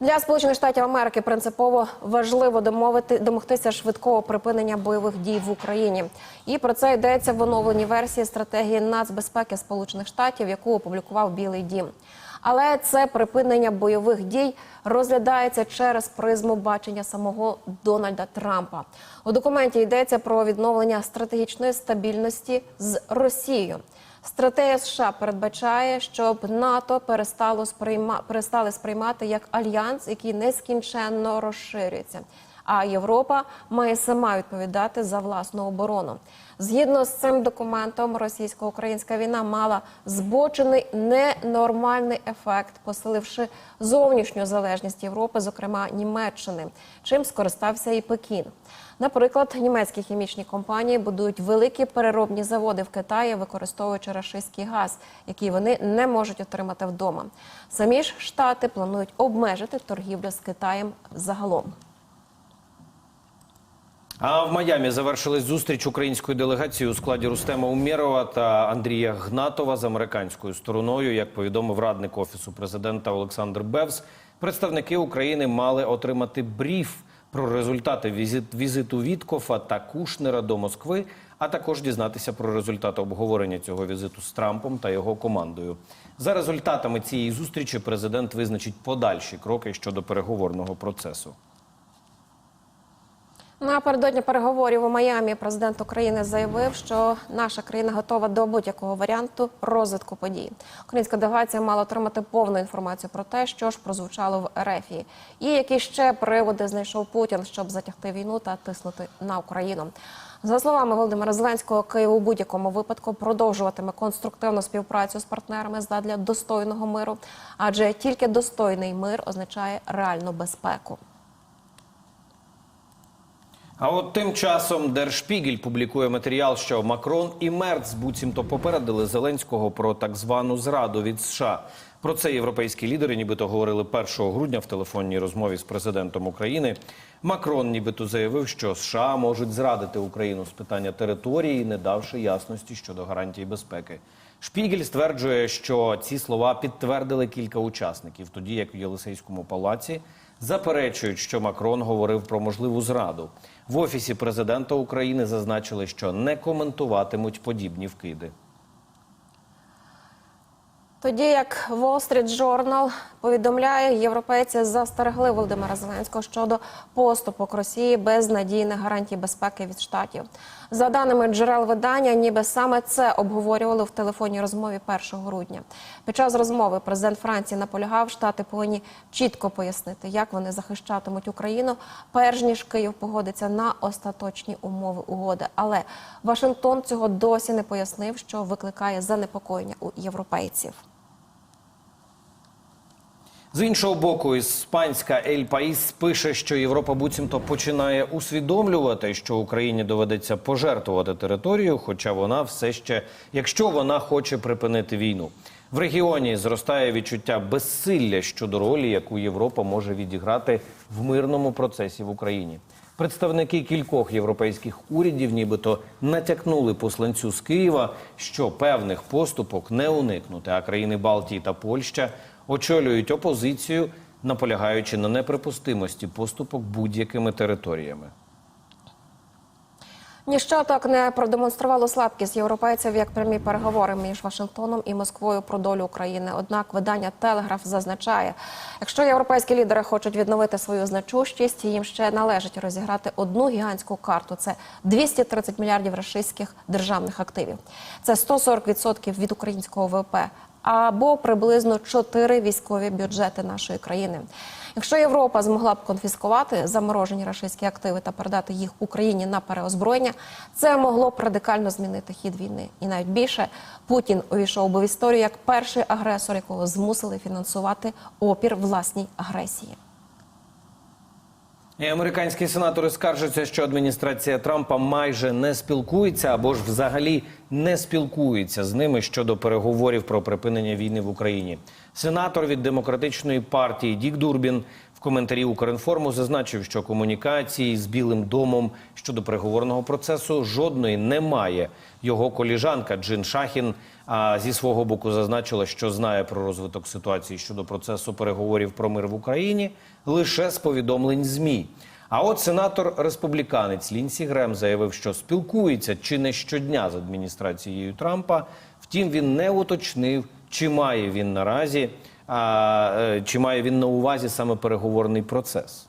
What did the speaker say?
Для Сполучених Штатів Америки принципово важливо домовити домогтися швидкого припинення бойових дій в Україні. І про це йдеться в оновленій версії стратегії нацбезпеки Сполучених Штатів, яку опублікував Білий Дім. Але це припинення бойових дій розглядається через призму бачення самого Дональда Трампа. У документі йдеться про відновлення стратегічної стабільності з Росією. Стратегія США передбачає, щоб НАТО перестало сприйма... перестали сприймати як альянс, який нескінченно розширюється. А Європа має сама відповідати за власну оборону. Згідно з цим документом, російсько-українська війна мала збочений ненормальний ефект, посиливши зовнішню залежність Європи, зокрема Німеччини, чим скористався і Пекін. Наприклад, німецькі хімічні компанії будують великі переробні заводи в Китаї, використовуючи рашистський газ, який вони не можуть отримати вдома. Самі ж штати планують обмежити торгівлю з Китаєм загалом. А в Майамі завершилась зустріч української делегації у складі Рустема Умєрова та Андрія Гнатова з американською стороною. Як повідомив радник офісу президента Олександр Бевс, представники України мали отримати бриф про результати візит, візиту Віткофа та Кушнера до Москви, а також дізнатися про результати обговорення цього візиту з Трампом та його командою. За результатами цієї зустрічі президент визначить подальші кроки щодо переговорного процесу. Напередодні переговорів у Майамі президент України заявив, що наша країна готова до будь-якого варіанту розвитку подій. Українська делегація мала отримати повну інформацію про те, що ж прозвучало в Ерефії, і які ще приводи знайшов Путін, щоб затягти війну та тиснути на Україну. За словами Володимира Зеленського, Київ у будь-якому випадку продовжуватиме конструктивну співпрацю з партнерами задля достойного миру, адже тільки достойний мир означає реальну безпеку. А от тим часом Держпігель публікує матеріал, що Макрон і Мерц буцімто попередили Зеленського про так звану зраду від США. Про це європейські лідери, нібито говорили 1 грудня в телефонній розмові з президентом України. Макрон, нібито заявив, що США можуть зрадити Україну з питання території, не давши ясності щодо гарантій безпеки. Шпігель стверджує, що ці слова підтвердили кілька учасників, тоді як в Єлисейському палаці заперечують, що Макрон говорив про можливу зраду. В офісі президента України зазначили, що не коментуватимуть подібні вкиди. Тоді як Wall Street Journal повідомляє, європейці застерегли Володимира Зеленського щодо поступок Росії без надійних гарантій безпеки від штатів. За даними джерел видання, ніби саме це обговорювали в телефонній розмові 1 грудня. Під час розмови президент Франції наполягав, штати повинні чітко пояснити, як вони захищатимуть Україну, перш ніж Київ погодиться на остаточні умови угоди. Але Вашингтон цього досі не пояснив, що викликає занепокоєння у європейців. З іншого боку, іспанська Ель Паїс пише, що Європа буцімто починає усвідомлювати, що Україні доведеться пожертвувати територію, хоча вона все ще, якщо вона хоче припинити війну. В регіоні зростає відчуття безсилля щодо ролі, яку Європа може відіграти в мирному процесі в Україні. Представники кількох європейських урядів, нібито натякнули посланцю з Києва, що певних поступок не уникнути, а країни Балтії та Польща очолюють опозицію, наполягаючи на неприпустимості поступок будь-якими територіями. Ніщо так не продемонструвало слабкість європейців як прямі переговори між Вашингтоном і Москвою про долю України. Однак видання Телеграф зазначає, якщо європейські лідери хочуть відновити свою значущість, їм ще належить розіграти одну гігантську карту. Це 230 мільярдів рашистських державних активів. Це 140% від українського ВВП або приблизно 4 військові бюджети нашої країни. Якщо Європа змогла б конфіскувати заморожені рашистські активи та передати їх Україні на переозброєння, це могло б радикально змінити хід війни. І навіть більше Путін увійшов би в історію як перший агресор, якого змусили фінансувати опір власній агресії. Американські сенатори скаржаться, що адміністрація Трампа майже не спілкується або ж взагалі не спілкується з ними щодо переговорів про припинення війни в Україні. Сенатор від демократичної партії Дік Дурбін коментарі Укрінформу зазначив, що комунікації з Білим домом щодо переговорного процесу жодної немає. Його коліжанка Джин Шахін а зі свого боку зазначила, що знає про розвиток ситуації щодо процесу переговорів про мир в Україні лише з повідомлень ЗМІ. А от сенатор республіканець Лінсі Грем заявив, що спілкується чи не щодня з адміністрацією Трампа. Втім, він не уточнив, чи має він наразі, а, е, чи має він на увазі саме переговорний процес.